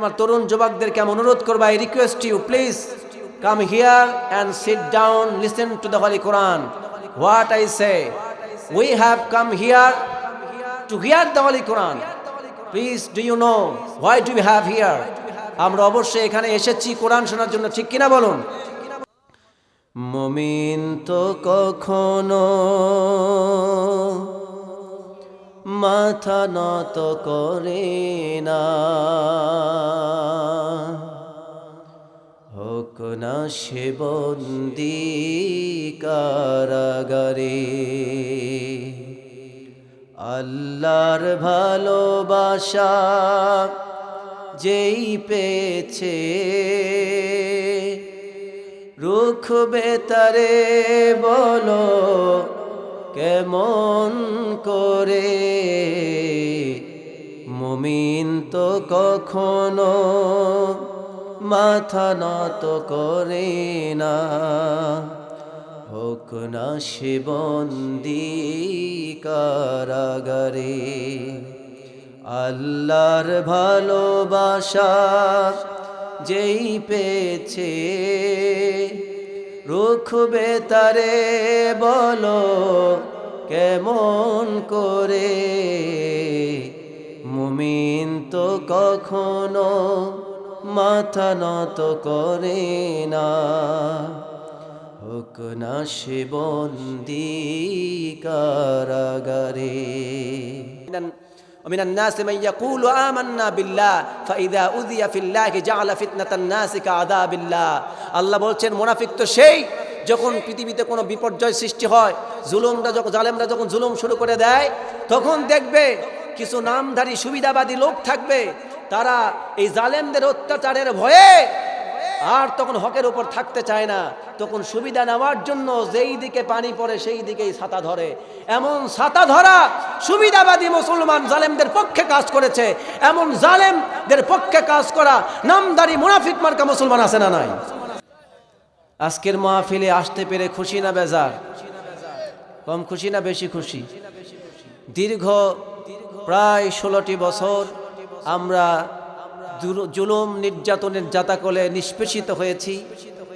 আমার তরুণ যুবকদেরকে আমি অনুরোধ করব I request you please come here and sit down listen to the holy Quran what I say we have come here to hear the holy Quran please do you know why do have here আমরা অবশ্যই এখানে এসেছি কোরআন শোনার জন্য, ঠিক কিনা বলুন? মমিন তো কখনো মাথা নত করে না। হোক না সে বন্দি কারাগারে, আল্লাহর ভালোবাসা যেই পেয়েছে রুখ বেতারে বলো কেমন করে? মুমিন তো কখনো মাথা নত করে না। হোক না সে বন্দি কারাগারে, আল্লাহর ভালোবাসা যেই পেয়েছে। রুখ বেতারে বলো কেমন করে মুমিন তো কখনো মাথা নত করে না হোক না সে বন্দি কারাগারে ومن الناس من يقول آمنا بالله فإذا أذي في الله جعل فتنة الناس كعذاب الله আল্লাহ বলছেন মুনাফিক তো সেই যখন পৃথিবীতে কোনো বিপর্যয় সৃষ্টি হয়, জুলুমরা যখন জালেমরা যখন জুলুম শুরু করে দেয়, তখন দেখবে কিছু নামধারী, সুবিধাবাদী লোক থাকবে। তারা এই জালেমদের অত্যাচারের ভয়ে আর তখন হকের উপর থাকতে চায় না। তখন সুবিধা নেওয়ার জন্য যেই দিকে পানি পড়ে, সেই দিকেই ছাতা ধরে। এমন ছাতা ধরা সুবিধাবাদী মুসলমান জালেমদের পক্ষে কাজ করেছে। এমন জালেমদের পক্ষে কাজ করা নামদারি মুনাফিক মার্কা মুসলমান আছে না নাই? আজকের মাহফিলে আসতে পেরে খুশি না বেজার? কম খুশি না বেশি খুশি? দীর্ঘ প্রায় ষোলোটি বছর আমরা জুলুম নির্যাতনের জাতাকলে নিষ্পেষিত হয়েছি।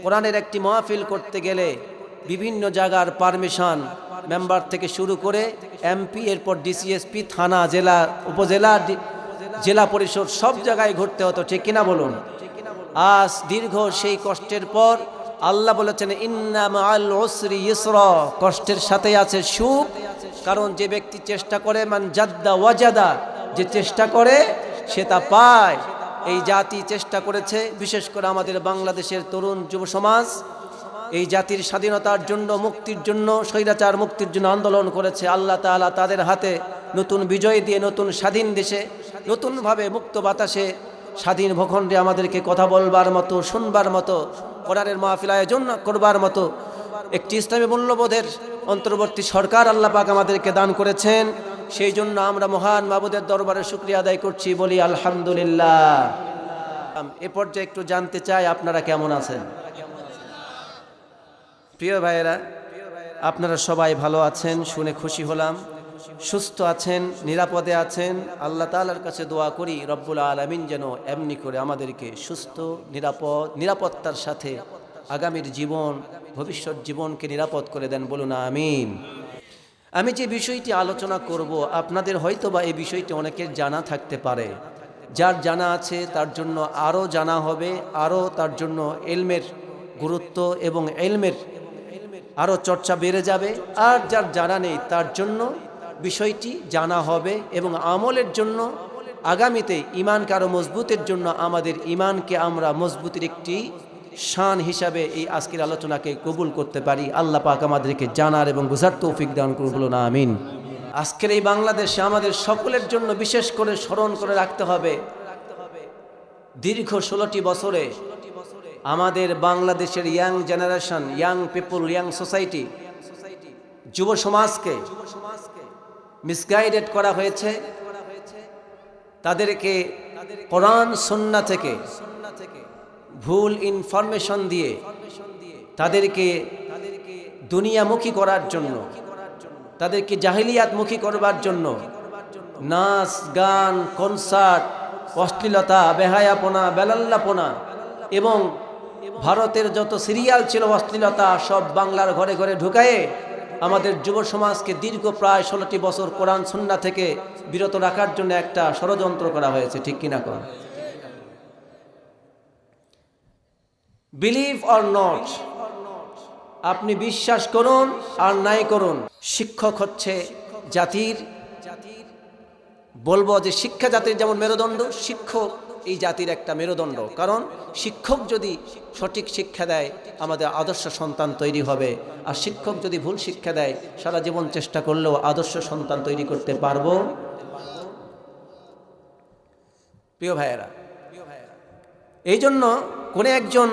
কোরআনের একটি মাহফিল করতে গেলে বিভিন্ন জায়গার পারমিশন মেম্বার থেকে শুরু করে এমপি, এরপর ডিসিএসপি, থানা, জেলা, উপজেলা জেলা পরিষদ, সব জায়গায় ঘুরতে হতো, ঠিক কিনা বলুন? আজ দীর্ঘ সেই কষ্টের পর আল্লাহ বলেছেন ইন্নাম আল ওসরি ইসর। কষ্টের সাথে আছে সুখ, কারণ যে ব্যক্তি চেষ্টা করে, মান জাদ্দা ওয়াজাদা, যে চেষ্টা করে, সে তা পায়। এই জাতি চেষ্টা করেছে, বিশেষ করে আমাদের বাংলাদেশের তরুণ যুব সমাজ। এই জাতির স্বাধীনতার জন্য, মুক্তির জন্য, স্বৈরাচার মুক্তির জন্য আন্দোলন করেছে। আল্লাহ তাআলা তাদের হাতে নতুন বিজয় দিয়ে, নতুন স্বাধীন দেশে, নতুনভাবে মুক্ত বাতাসে স্বাধীন ভূখণ্ডে আমাদেরকে কথা বলবার মতো, শুনবার মতো কোরআনের মাহফিল আয়োজন করবার মতো একটি ইসলামী মূল্যবোধের অন্তর্বর্তী সরকার আল্লাহ পাক আমাদেরকে দান করেছেন। সেই জন্য আমরা মহান মাবুদের দরবারে শুক্রিয়া আদায় করছি, বলি আলহামদুলিল্লাহ। এ পর্যায়ে একটু জানতে চাই, আপনারা কেমন আছেন? প্রিয় ভাইয়েরা, আপনারা সবাই ভালো আছেন, শুনে খুশি হলাম। সুস্থ আছেন, নিরাপদে আছেন, আল্লাহ তাআলার কাছে দোয়া করি, রব্বুল আলমিন যেন এমনি করে আমাদেরকে সুস্থ, নিরাপদ, নিরাপত্তার সাথে আগামীর জীবন, ভবিষ্যৎ জীবনকে নিরাপদ করে দেন বলুন আমিন। আমি যে বিষয়টি আলোচনা করব, আপনাদের হয়তো বা এই বিষয়টি অনেকের জানা থাকতে পারে। যার জানা আছে, তার জন্য আরও জানা হবে, আরও তার জন্য এলমের গুরুত্ব এবং এলমের আরও চর্চা বেড়ে যাবে। আর যার জানা নেই, তার জন্য বিষয়টি জানা হবে এবং আমলের জন্য আগামীতে ইমানকে আরও মজবুতের জন্য আমাদের ইমানকে আমরা মজবুতের একটি শান হিসাবে এই আজকের আলোচনাকে কবুল করতে পারি। আল্লাহ পাক আমাদেরকে জানার এবং বোঝার তৌফিক দান করুন বলুন, আমিন। আজকের এই বাংলাদেশে আমাদের সকলের জন্য বিশেষ করে স্মরণ করে রাখতে হবে, দীর্ঘ ষোলোটি বছরে আমাদের বাংলাদেশের young generation, young people, young society, যুব সমাজকে মিসগাইডেড করা হয়েছে। তাদেরকে কোরআন সন্না থেকে ভুল ইনফরমেশন দিয়ে তাদেরকে দুনিয়ামুখী করার জন্য, তাদেরকে জাহিলিয়াতমুখী করবার জন্য নাচ, গান কনসার্ট অশ্লীলতা, বেহায়াপনা, বেলাল্লাপনা এবং ভারতের যত সিরিয়াল ছিল অশ্লীলতা সব বাংলার ঘরে ঘরে ঢুকায়ে আমাদের যুব সমাজকে দীর্ঘ প্রায় ষোলোটি বছর কোরআন সন্না থেকে বিরত রাখার জন্য একটা ষড়যন্ত্র করা হয়েছে, ঠিক কিনা কর বিলিভ অর নট আপনি বিশ্বাস করুন আর নাই করুন, শিক্ষক হচ্ছে জাতির জাতির। বলব যে শিক্ষা জাতির যেমন মেরুদণ্ড, শিক্ষক এই জাতির একটা মেরুদণ্ড। কারণ শিক্ষক যদি সঠিক শিক্ষা দেয়, আমাদের আদর্শ সন্তান তৈরি হবে। আর শিক্ষক যদি ভুল শিক্ষা দেয়, সারা জীবন চেষ্টা করলেও আদর্শ সন্তান তৈরি করতে পারব। প্রিয় ভাইয়েরা, এই জন্য কোনো একজন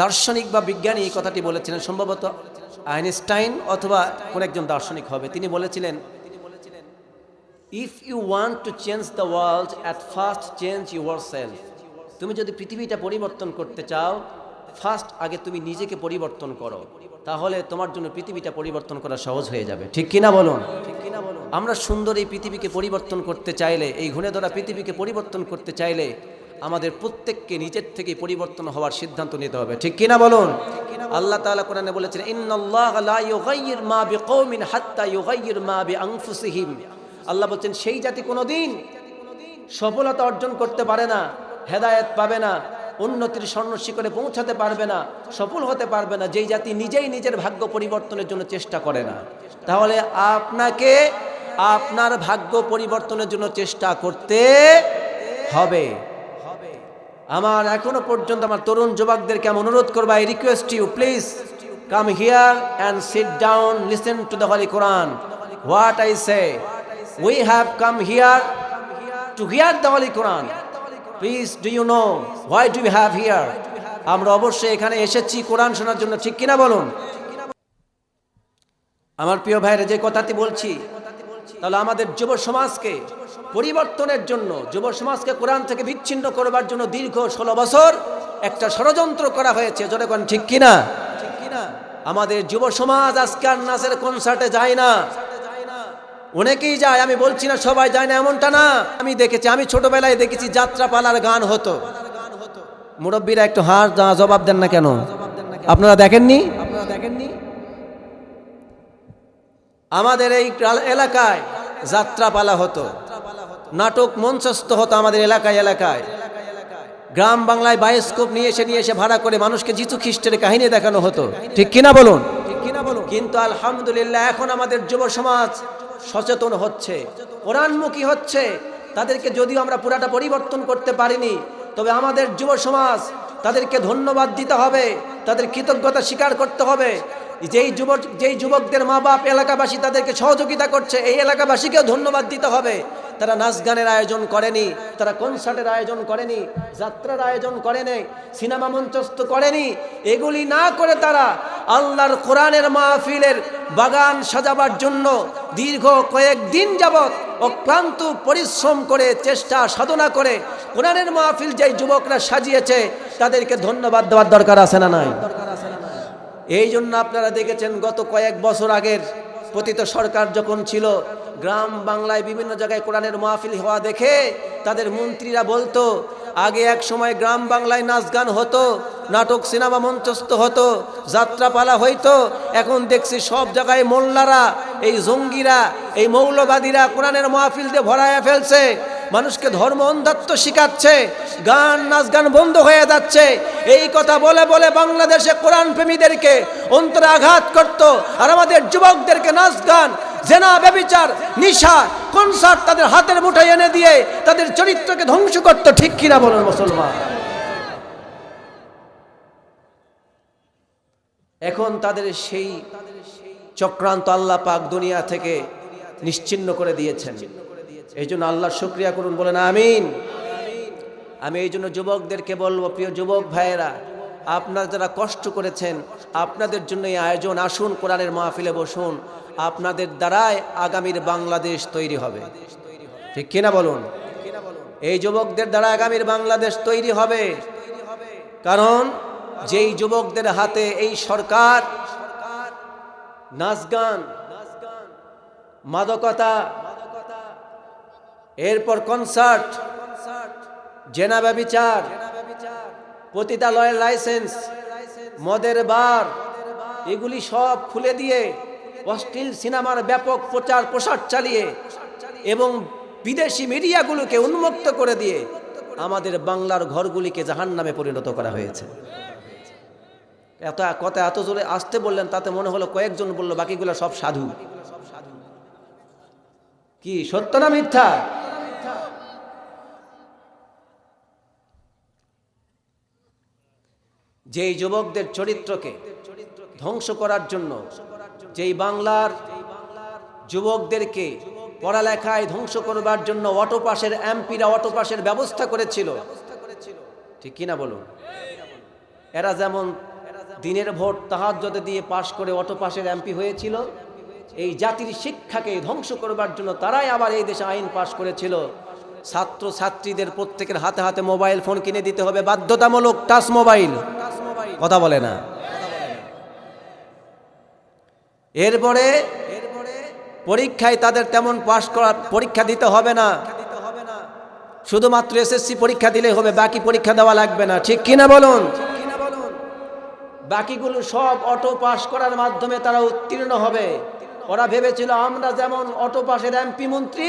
দার্শনিক বা বিজ্ঞানী এই কথাটি বলেছিলেন, সম্ভবত আইনস্টাইন অথবা কোন একজন দার্শনিক হবে। তিনি বলেছিলেন if you want to change the world at first change your self তুমি যদি পৃথিবীটা পরিবর্তন করতে চাও ফার্স্ট আগে তুমি নিজেকে পরিবর্তন করো। তাহলে তোমার জন্য পৃথিবীটা পরিবর্তন করা সহজ হয়ে যাবে। ঠিক কিনা বলুন? ঠিক কিনা বলুন আমরা সুন্দর এই পৃথিবীকে পরিবর্তন করতে চাইলে, এই ঘুণে ধরা পৃথিবীকে পরিবর্তন করতে চাইলে, আমাদের প্রত্যেককে নিজের থেকে পরিবর্তন হওয়ার সিদ্ধান্ত নিতে হবে। ঠিক কিনা বলুন? আল্লাহ তাআলা কোরআনে বলেছেন, ইন্নাল্লাহ লা ইউগাইয়ির মা হাত্তা ইউগাইয়ির মা বিআনফুসিহিম। আল্লাহ বলছেন, সেই জাতি কোনোদিন সফলতা অর্জন করতে পারে না, হেদায়েত পাবে না, উন্নতির স্বর্ণ শিখরে পৌঁছাতে পারবে না, সফল হতে পারবে না, যেই জাতি নিজেই নিজের ভাগ্য পরিবর্তনের জন্য চেষ্টা করে না। তাহলে আপনাকে আপনার ভাগ্য পরিবর্তনের জন্য চেষ্টা করতে হবে। আমার এখনও পর্যন্ত আমার তরুণ যুবকদেরকে আমি অনুরোধ করব I request you please come here and sit down listen to the holy Quran what I say we have come here to hear the holy Quran please do you know why do you have here আমরা অবশ্যই এখানে এসেছি কোরআন শোনার জন্য, ঠিক কিনা বলুন? আমার প্রিয় ভাইরা, যে কথাটি বলছি, তাহলে আমাদের যুব সমাজকে পরিবর্তনের জন্য, যুব সমাজকে কোরআন থেকে বিচ্ছিন্ন করবার জন্য দীর্ঘ ষোলো বছর একটা ষড়যন্ত্র করা হয়েছে জনগণ ঠিক কিনা ঠিক কিনা? আমাদের যুব সমাজ আজকে আর নাচের কনসার্টে যায় না। অনেকেই যায় আমি বলছি না সবাই যায় না এমনটা না। আমি দেখেছি আমি ছোটবেলায় দেখেছি যাত্রা পালার গান হতো। মুরব্বীরা একটু হার জবাব দেন না কেন? আপনারা দেখেননি? আপনারা দেখেননি আমাদের এই এলাকায় যাত্রাপালা হতো। নাটক মঞ্চস্থ হতো আমাদের এলাকায় এলাকায়। গ্রাম বাংলায় বায়োস্কোপ নিয়ে এসে নিয়ে এসে ভাড়া করে মানুষকে জিতু খ্রিস্টের কাহিনী দেখানো হতো। ঠিক কিনা বলুন ঠিক কিনা বলুন? কিন্তু আলহামদুলিল্লাহ এখন আমাদের যুব সমাজ সচেতন হচ্ছে। কোরআনমুখী হচ্ছে। তাদেরকে যদিও আমরা পুরাটা পরিবর্তন করতে পারিনি, তবে আমাদের যুব সমাজ তাদেরকে ধন্যবাদ দিতে হবে, তাদের কৃতজ্ঞতা স্বীকার করতে হবে। যেই যুবক, যেই যুবকদের মা বাপ এলাকাবাসী তাদেরকে সহযোগিতা করছে, এই এলাকাবাসীকেও ধন্যবাদ দিতে হবে। তারা নাচ গানের আয়োজন করেনি, তারা কনসার্টের আয়োজন করেনি, যাত্রার আয়োজন করেনি, সিনেমা মঞ্চস্থ করেনি। এগুলি না করে তারা আল্লাহর কোরআনের মাহফিলের বাগান সাজাবার জন্য দীর্ঘ কয়েকদিন যাবৎ অক্লান্ত পরিশ্রম করে, চেষ্টা, সাধনা করে কোরআনের মাহফিল যেই যুবকরা সাজিয়েছে, তাদেরকে ধন্যবাদ দেওয়ার দরকার আছে না নাই? এই জন্য আপনারা দেখেছেন গত কয়েক বছর আগের পতিত সরকার যখন ছিল, গ্রাম বাংলায় বিভিন্ন জায়গায় কোরআনের মাহফিল হওয়া দেখে তাদের মন্ত্রীরা বলতো, আগে এক সময় গ্রাম বাংলায় নাচ গান হতো, নাটক, সিনেমা মঞ্চস্থ হতো, যাত্রাপালা হইতো, এখন দেখছি সব জায়গায় মোল্লারা, এই জঙ্গিরা, এই মৌলবাদীরা কোরআনের মাহফিল দিয়ে ভরাইয়া ফেলছে। মানুষকে ধর্ম অন্ধত্ব শিখাচ্ছে, গান, নাচ, গান বন্ধ হয়ে যাচ্ছে। এই কথা বলে বলে বাংলাদেশে কোরআন প্রেমীদেরকে অন্তরে আঘাত করত আর আমাদের যুবকদেরকে নাচ, গান, জেনা, ব্যবিচার, নিশা, কনসার্ট তাদের হাতের মুঠায় এনে দিয়ে তাদের চরিত্রকে ধ্বংস করতো, ঠিক কিনা বলুন মুসলমান? এখন তাদের সেই চক্রান্ত আল্লাহ পাক দুনিয়া থেকে নিশ্চিন্ন করে দিয়েছেন। এই জন্য আল্লাহর শুক্রিয়া করুন, বলেন আমিন। আমি এই জন্য যুবকদেরকে বলব, প্রিয় যুবক ভাইয়েরা, আপনারা যারা কষ্ট করেছেন, আপনাদের জন্য এই আয়োজন, আসুন কোরআনের মাহফিলে বসুন, আপনাদের দ্বারাই আগামীর বাংলাদেশ তৈরি হবে। ঠিক কিনা বলুন? এই যুবকদের দ্বারা আগামীর বাংলাদেশ তৈরি হবে। কারণ যেই যুবকদের হাতে এই সরকার, নাচ গান, মাদকতা এরপর কনসার্ট জেনা ব্যবিচার পতিতালয়ের লাইসেন্স মদের বার, এগুলি সব খুলে দিয়ে অশ্লীল সিনেমার ব্যাপক প্রচার প্রসার চালিয়ে এবং বিদেশি মিডিয়াগুলোকে উন্মুক্ত করে দিয়ে আমাদের বাংলার ঘরগুলিকে জাহান নামে পরিণত করা হয়েছে। এত কথা এত জোরে আসতে বললেন, তাতে মনে হলো কয়েকজন বলল, বাকিগুলো সব সাধু। কি সত্য না মিথ্যা? যেই যুবকদের চরিত্রকে ধ্বংস করার জন্য, যেই বাংলার যুবকদেরকে পড়ালেখায় ধ্বংস করবার জন্য অটো পাসের এমপিরা অটো পাসের ব্যবস্থা করেছিল, ঠিক কিনা বলুন? এরা যেমন দিনের ভোট তাহাজ্জতে দিয়ে পাশ করে অটো পাসের এমপি হয়েছিল, এই জাতির শিক্ষাকে ধ্বংস করবার জন্য তারাই আবার এই দেশে আইন পাশ করেছিল। ছাত্র ছাত্রীদের প্রত্যেকের হাতে হাতে মোবাইল ফোন কিনে দিতে হবে। বাধ্যতামূলক টাচ মোবাইল। কথা বলে না। এরপরে পরীক্ষায় তাদের তেমন পাশ করা পরীক্ষা দিতে হবে না। শুধুমাত্র এসএসসি পরীক্ষা দিলে হবে, বাকি পরীক্ষা দেওয়া লাগবে না। ঠিক কিনা বলুন? বাকিগুলো সব অটো পাস করার মাধ্যমে তারা উত্তীর্ণ হবে। ওরা ভেবেছিল, আমরা যেমন অটো পাসের এমপি মন্ত্রী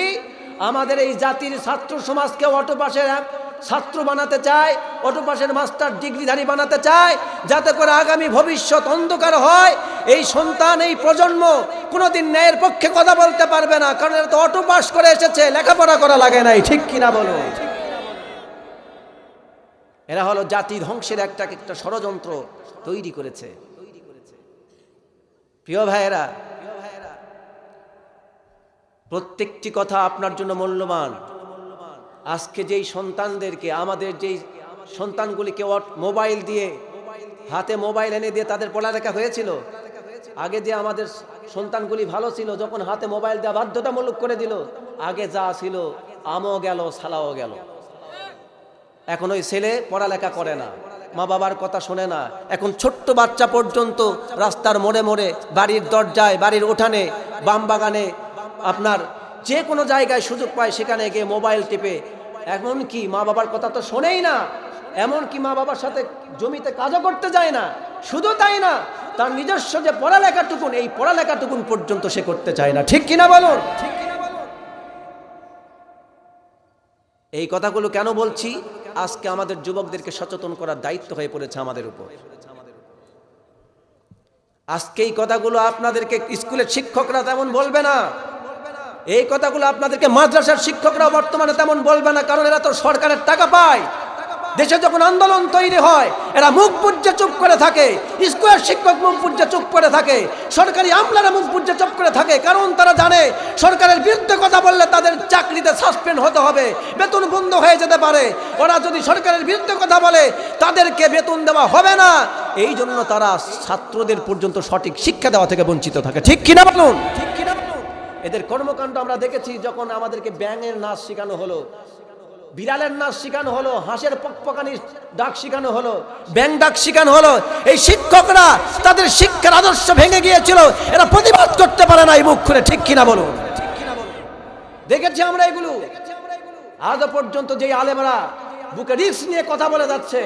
আমাদের এই জাতির ছাত্র সমাজকে অটো পাসের ছাত্র বানাতে চায় অটো পাসের মাস্টার ডিগ্রিধারী বানাতে চায়, যাতে করে আগামী ভবিষ্যৎ অন্ধকার হয়। এই সন্তান, এই প্রজন্ম কোনোদিন ন্যায়ের পক্ষে কথা বলতে পারবে না, কারণ এরা তো অটো পাস করে এসেছে, লেখাপড়া করা লাগে নাই, ঠিক কিনা বলো? এরা হলো জাতি ধ্বংসের একটা একটা ষড়যন্ত্র তৈরি করেছে। প্রিয় ভাইয়েরা প্রত্যেকটি কথা আপনার জন্য মূল্যবান। আজকে যেই সন্তানদেরকে, আমাদের যেই সন্তানগুলিকে মোবাইল দিয়ে, হাতে মোবাইল এনে দিয়ে তাদের পড়ালেখা হয়েছিল, আগে যে আমাদের সন্তানগুলি ভালো ছিল, যখন হাতে মোবাইল দেওয়া বাধ্যতামূলক করে দিল, আগে যা ছিল, আমও গেল, সালাও গেল। এখন ওই ছেলে পড়ালেখা করে না, মা বাবার কথা শোনে না। এখন ছোট্ট বাচ্চা পর্যন্ত রাস্তার মোড়ে মোড়ে, বাড়ির দরজায়, বাড়ির উঠানে, বাম বাগানে আপনার যে কোনো জায়গায় সুযোগ পায় সেখানে গিয়ে মোবাইল টিপে। এমন কি মা বাবার কথা তো শোনেই না? এমন কি মা বাবার সাথে জমিতে কাজও করতে যায় না? শুধু তাই না, তার নিজস্ব যে পড়ালেখাটুকুন, এই পড়ালেখাটুকুন পর্যন্ত সে করতে চায় না। ঠিক কিনা বলুন? ঠিক এই কথাগুলো কেন বলছি? আজকে আমাদের যুবকদেরকে সচেতন করার দায়িত্ব হয়ে পড়েছে আমাদের উপর। আজকে এই কথাগুলো আপনাদেরকে স্কুলের শিক্ষকরা তেমন বলবে না। এই কথাগুলো আপনাদেরকে মাদ্রাসার শিক্ষকরা বর্তমানে তেমন বলবে না, কারণ এরা তো সরকারের টাকা পায়। দেশে যখন আন্দোলন তৈরি হয়, এরা মুখ বুঝে চুপ করে থাকে। স্কুলের শিক্ষক মুখ বুঝে চুপ করে থাকে। সরকারি আমলারা মুখ বুঝে চুপ করে থাকে। কারণ তারা জানে, সরকারের বিরুদ্ধে কথা বললে তাদের চাকরিতে সাসপেন্ড হতে হবে, বেতন বন্ধ হয়ে যেতে পারে। ওরা যদি সরকারের বিরুদ্ধে কথা বলে, তাদেরকে বেতন দেওয়া হবে না। এই জন্য তারা ছাত্রদের পর্যন্ত সঠিক শিক্ষা দেওয়া থেকে বঞ্চিত থাকে। ঠিক কিনা বলুন? ঠিক কিনা এদের কর্মকাণ্ড আমরা দেখেছি যখন আমাদেরকে ব্যাঙের নাচ শেখানো হলো, বিড়ালের নাচ শেখানো হলো, হাঁসের পকপকানির ডাক শেখানো হলো ব্যাং ডাক শেখানো হলো। এই শিক্ষকরা তাদের শিক্ষার আদর্শ ভেঙে গিয়েছিল, এরা প্রতিবাদ করতে পারে না এই মুখ খুলে, ঠিক কিনা বলুন? দেখেছি আমরা এগুলো। আজও পর্যন্ত যেই আলেমরা বুকে রিস্ক নিয়ে কথা বলে যাচ্ছে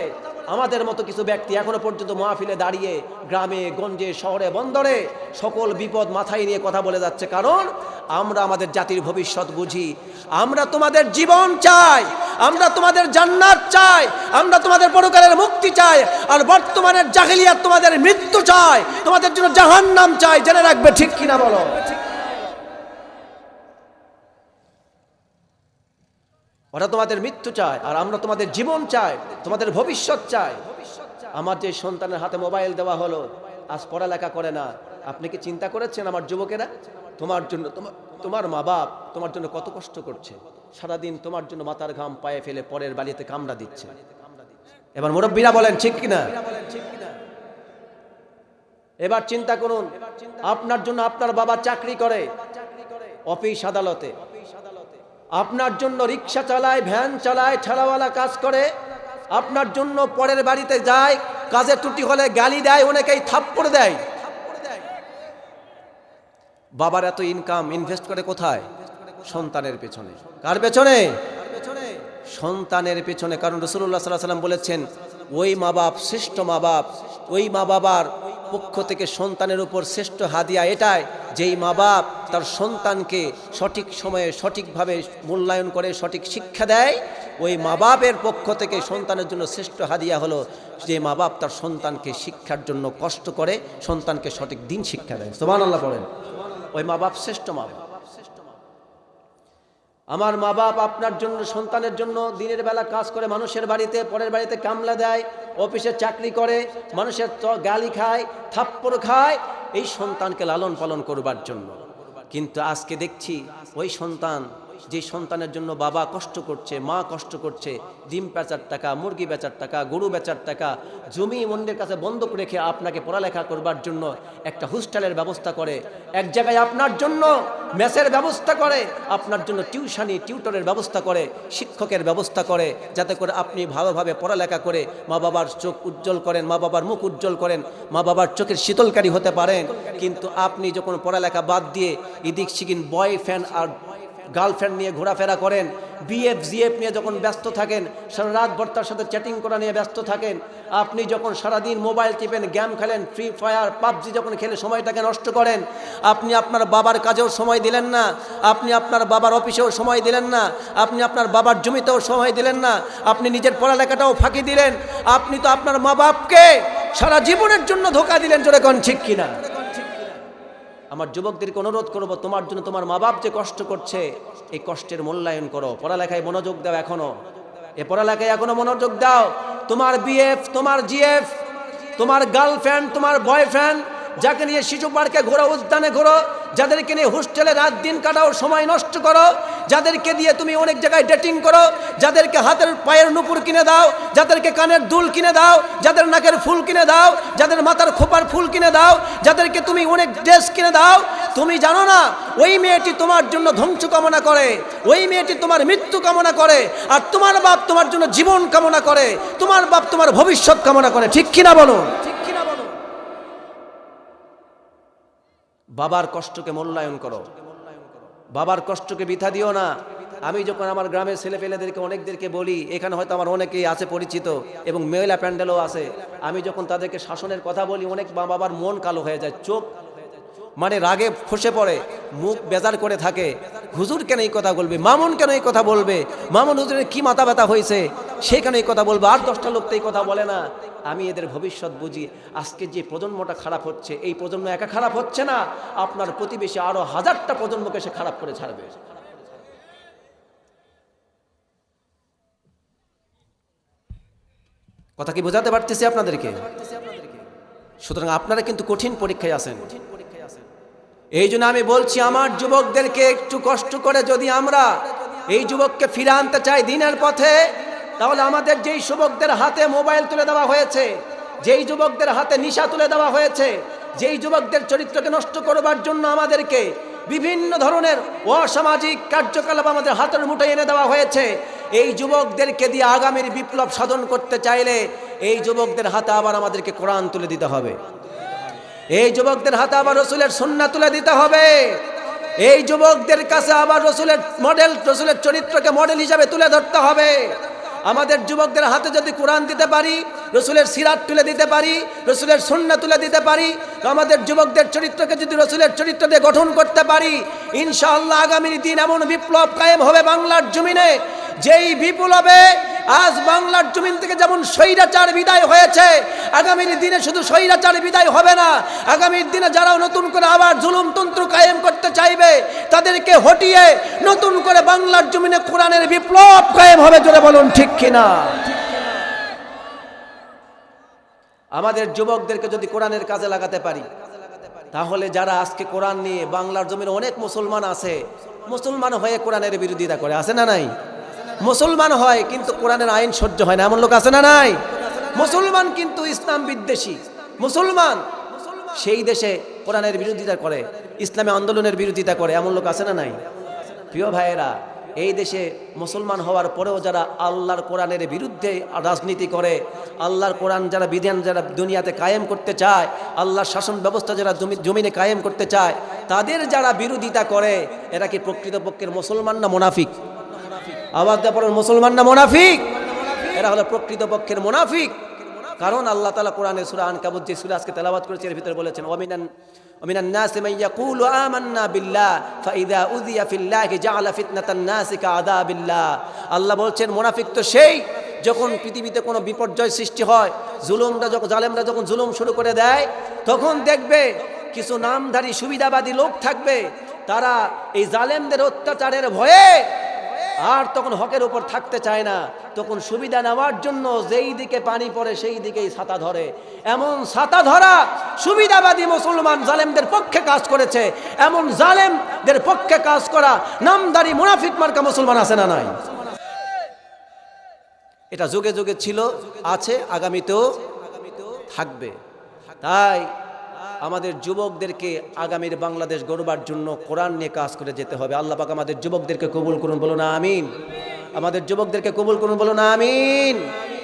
আমাদের মতো কিছু ব্যক্তি এখনও পর্যন্ত মাহফিলে দাঁড়িয়ে গ্রামে, গঞ্জে, শহরে, বন্দরে সকল বিপদ মাথায় নিয়ে কথা বলে যাচ্ছে। কারণ আমরা আমাদের জাতির ভবিষ্যৎ বুঝি। আমরা তোমাদের জীবন চাই। আমরা তোমাদের জান্নাত চাই। আমরা তোমাদের পরকালের মুক্তি চাই। আর বর্তমানের জাহিলিয়াত তোমাদের মৃত্যু চাই। তোমাদের জন্য জাহান্নাম চাই। জেনে রাখবে ঠিক কিনা বলো? ওরা তোমাদের মৃত্যু চায়, আর আমরা তোমাদের জীবন চাই, তোমাদের ভবিষ্যৎ চাই। আমার যে সন্তানের হাতে মোবাইল দেওয়া হলো, আজ পড়ালেখা করে না। আপনি কি চিন্তা করেছেন আমার যুবকেরা? তোমার জন্য তোমার মা বাপ তোমার জন্য কত কষ্ট করছে। সারাদিন তোমার জন্য মাথার ঘাম পায়ে ফেলে পরের বাড়িতে কামড়া দিচ্ছে। এবার মুরব্বীরা বলেন, ঠিক কিনা? এবার চিন্তা করুন, আপনার জন্য আপনার বাবা চাকরি করে, অফিস আদালতে। আপনার জন্য রিক্সা চালায়, ভ্যান চালায় ঠেলাওয়ালা কাজ করে, আপনার জন্য পরের বাড়িতে যায় কাজে ত্রুটি হলে গালি দেয়, অনেকেই থাপ্পড় দেয়। বাবার এত ইনকাম ইনভেস্ট করে কোথায়? সন্তানের পেছনে। কার পেছনে? সন্তানের পেছনে। কারণ রসুল্লাহ সাল্লাহ সাল্লাম বলেছেন, ওই মা বাপ শ্রেষ্ঠ মা বাপ ওই মা বাবার পক্ষ থেকে সন্তানের উপর শ্রেষ্ঠ হাদিয়া এটাই, যেই মা বাপ তার সন্তানকে সঠিক সময়ে সঠিকভাবে মূল্যায়ন করে, সঠিক শিক্ষা দেয়, ওই মা বাপের পক্ষ থেকে সন্তানের জন্য শ্রেষ্ঠ হাদিয়া হলো যে মা বাপ তার সন্তানকে শিক্ষার জন্য কষ্ট করে, সন্তানকে সঠিক দিন শিক্ষা দেয়। সোমান আল্লাহ বলেন ওই মা বাপ শ্রেষ্ঠ মা বাপ। আমার মা বাপ আপনার জন্য, সন্তানের জন্য দিনের বেলা কাজ করে, মানুষের বাড়িতে, পরের বাড়িতে কামলা দেয়, অফিসে চাকরি করে, মানুষের গালি খায়, থাপ্পড় খায়, এই সন্তানকে লালন পালন করবার জন্য। কিন্তু আজকে দেখছি ওই সন্তান যে সন্তানের জন্য বাবা কষ্ট করছে, মা কষ্ট করছে, ডিম বেচার টাকা, মুরগি বেচার টাকা, গরু বেচার টাকা, জমি মন্দির কাছে বন্ধক রেখে আপনাকে পড়ালেখা করবার জন্য একটা হোস্টেলের ব্যবস্থা করে, এক জায়গায় আপনার জন্য মেসের ব্যবস্থা করে, আপনার জন্য টিউশনি, টিউটরের ব্যবস্থা করে, শিক্ষকের ব্যবস্থা করে, যাতে করে আপনি ভালোভাবে পড়ালেখা করে মা বাবার চোখ উজ্জ্বল করেন, মা বাবার মুখ উজ্জ্বল করেন, মা বাবার চোখের শীতলকারী হতে পারেন। কিন্তু আপনি যখন পড়ালেখা বাদ দিয়ে এদিক সিকিন ফ্যান আর গার্লফ্রেন্ড নিয়ে ঘোরাফেরা করেন বিএফ জিএফ নিয়ে যখন ব্যস্ত থাকেন, সারা রাত ভর তার সাথে চ্যাটিং করা নিয়ে ব্যস্ত থাকেন, আপনি যখন সারাদিন মোবাইল টিপেন, গেম খেলেন, ফ্রি ফায়ার, পাবজি যখন খেলে সময়টাকে নষ্ট করেন, আপনি আপনার বাবার কাজেও সময় দিলেন না, আপনি আপনার বাবার অফিসেও সময় দিলেন না, আপনি আপনার বাবার জমিতেও সময় দিলেন না, আপনি নিজের পড়ালেখাটাও ফাঁকি দিলেন, আপনি তো আপনার মা বাপকে সারা জীবনের জন্য ধোকা দিলেন, জোরে কোন ঠিক কিনা? আমার যুবকদেরকে অনুরোধ করব, তোমার জন্য তোমার মা বাপ যে কষ্ট করছে, এই কষ্টের মূল্যায়ন করো। পড়ালেখায় মনোযোগ দাও এখনও। এ পড়ালেখায় এখনও মনোযোগ দাও। তোমার বিএফ, তোমার জিএফ, তোমার গার্লফ্রেন্ড, তোমার বয়ফ্রেন্ড যাকে নিয়ে শিশু পার্কে ঘোরো, উদ্যানে ঘোরো, যাদেরকে নিয়ে হোস্টেলে রাত দিন কাটাও, সময় নষ্ট করো, যাদেরকে দিয়ে তুমি অনেক জায়গায় ডেটিং করো, যাদেরকে হাতের পায়ের নুপুর কিনে দাও, যাদেরকে কানের দুল কিনে দাও, যাদের নাকের ফুল কিনে দাও, যাদের মাথার খোপার ফুল কিনে দাও, যাদেরকে তুমি অনেক ড্রেস কিনে দাও, তুমি জানো না, ওই মেয়েটি তোমার জন্য ধ্বংস কামনা করে, ওই মেয়েটি তোমার মৃত্যু কামনা করে, আর তোমার বাপ তোমার জন্য জীবন কামনা করে, তোমার বাপ তোমার ভবিষ্যৎ কামনা করে, ঠিক কিনা বলো বাবার কষ্টকে মূল্যায়ন করো। বাবার কষ্টকে বৃথা দিও না। আমি যখন আমার গ্রামের ছেলেপেলেদেরকে, অনেকদেরকে বলি, এখানে হয়তো আমার অনেকেই আছে পরিচিত এবং মেলা প্যান্ডেলও আছে। আমি যখন তাদেরকে শাসনের কথা বলি, অনেক বাবার মন কালো হয়ে যায়, চোখ মানে রাগে ফসে পড়ে, মুখ বেজার করে থাকে। হুজুর কেন এই কথা বলবে? মামুন কেন এই কথা বলবে? মামুন হুজুরের কি মাথা ব্যথা হয়েছে? সে কেন এই কথা বলবে? আর দশটা লোক তো এই কথা বলে না। আমি এদের ভবিষ্যৎ বুঝি। আজকে যে প্রজন্মটা খারাপ হচ্ছে, এই প্রজন্ম একা খারাপ হচ্ছে না। আপনার প্রতিবেশী আরও হাজারটা প্রজন্মকে সে খারাপ করে ছাড়বে। কথা কি বোঝাতে পারতেছি আপনাদেরকে? সুতরাং আপনারা কিন্তু কঠিন পরীক্ষায় আছেন। এই জন্য আমি বলছি, আমার যুবকদেরকে একটু কষ্ট করে যদি আমরা এই যুবককে ফিরে আনতে চাই দিনের পথে, তাহলে আমাদের যেই যুবকদের হাতে মোবাইল তুলে দেওয়া হয়েছে, যেই যুবকদের হাতে নিশা তুলে দেওয়া হয়েছে, যেই যুবকদের চরিত্রকে নষ্ট করবার জন্য আমাদেরকে বিভিন্ন ধরনের অসামাজিক কার্যকলাপ আমাদের হাতের মুঠোয় এনে দেওয়া হয়েছে, এই যুবকদেরকে দিয়ে আগামীর বিপ্লব সাধন করতে চাইলে এই যুবকদের হাতে আবার আমাদেরকে কোরআন তুলে দিতে হবে। এই যুবকদের হাতে আবার রসুলের সন্না তুলে দিতে হবে। এই যুবকদের কাছে আবার রসুলের মডেল রসুলের চরিত্রকে মডেল হিসাবে তুলে ধরতে হবে। আমাদের যুবকদের হাতে যদি কোরআন দিতে পারি, রসুলের সিরাত তুলে দিতে পারি, রসুলের সন্না তুলে দিতে পারি, আমাদের যুবকদের চরিত্রকে যদি রসুলের চরিত্র দিয়ে গঠন করতে পারি, ইনশাআল্লাহ আগামী দিন এমন বিপ্লব কায়েম হবে বাংলার জমিনে, যেই বিপ্লবে আজ বাংলার জমিন থেকে যেমন স্বৈরাচার বিদায় হয়েছে, আগামীর দিনে শুধু স্বৈরাচার বিদায় হবে না, আগামীর দিনে যারা নতুন করে আবার জুলুমতন্ত্র কায়েম করতে চাইবে, তাদেরকে হটিয়ে নতুন করে বাংলার জমিনে কোরআনের বিপ্লব কায়েম হবে, জোরে বলুন ঠিক কিনা? আমাদের যুবকদেরকে যদি কোরআনের কাজে লাগাতে পারি, তাহলে যারা আজকে কোরআন নিয়ে বাংলার জমিনে অনেক মুসলমান আছে, মুসলমান হয়ে কোরআনের বিরোধিতা করে, আছে না নাই? মুসলমান হয়, কিন্তু কোরআনের আইন সহ্য হয় না। এমন লোক আছে না নাই? মুসলমান কিন্তু ইসলাম বিদ্বেষী। মুসলমান সেই দেশে কোরআনের বিরোধিতা করে, ইসলামী আন্দোলনের বিরোধিতা করে। এমন লোক আছে না নাই? প্রিয় ভাইয়েরা, এই দেশে মুসলমান হওয়ার পরেও যারা আল্লাহর কোরআনের বিরুদ্ধে রাজনীতি করে, আল্লাহর কোরআন যারা বিধান যারা দুনিয়াতে কায়েম করতে চায়, আল্লাহর শাসন ব্যবস্থা যারা জমি- জমিনে কায়েম করতে চায়, তাদের যারা বিরোধিতা করে, এরা কি প্রকৃতপক্ষের মুসলমান না মোনাফিক? আওয়াজ দেওয়া পড়েন মুসলমান না মোনাফিক এরা হলো প্রকৃত পক্ষের মোনাফিক কারণ আল্লাহ তালা কোরআনে সুরা আনকাবুত যে সুরা আজকে তেলাবাত করেছে এর ভিতরে বলেছেন ওমিনান ومن الناس من يقول آمنا بالله فإذا أوذي في الله جعل فتنة الناس كعذاب الله আল্লাহ বলছেন মুনাফিক তো সেই যখন পৃথিবীতে কোনো বিপর্যয় সৃষ্টি হয় জুলুমরা যখন জালেমরা যখন জুলুম শুরু করে দেয় তখন দেখবে কিছু নামধারী সুবিধাবাদী লোক থাকবে তারা এই জালেমদের অত্যাচারের ভয়ে আর তখন হকের উপর থাকতে চায় না। তখন সুবিধা নেওয়ার জন্য যেই দিকে পানি পড়ে, সেই দিকেই ছাতা ধরে। এমন ছাতা ধরা সুবিধাবাদী মুসলমান জালেমদের পক্ষে কাজ করেছে। এমন জালেমদের পক্ষে কাজ করা নামদারি মুনাফিক মার্কা মুসলমান আছে না নাই? এটা যুগে যুগে ছিল, আছে, আগামীতেও থাকবে। তাই আমাদের যুবকদেরকে আগামীর বাংলাদেশ গড়বার জন্য কোরআন নিয়ে কাজ করে যেতে হবে। আল্লাহ পাক আমাদের যুবকদেরকে কবুল করুন বলো না আমিন। আমাদের যুবকদেরকে কবুল করুন বলো না আমিন।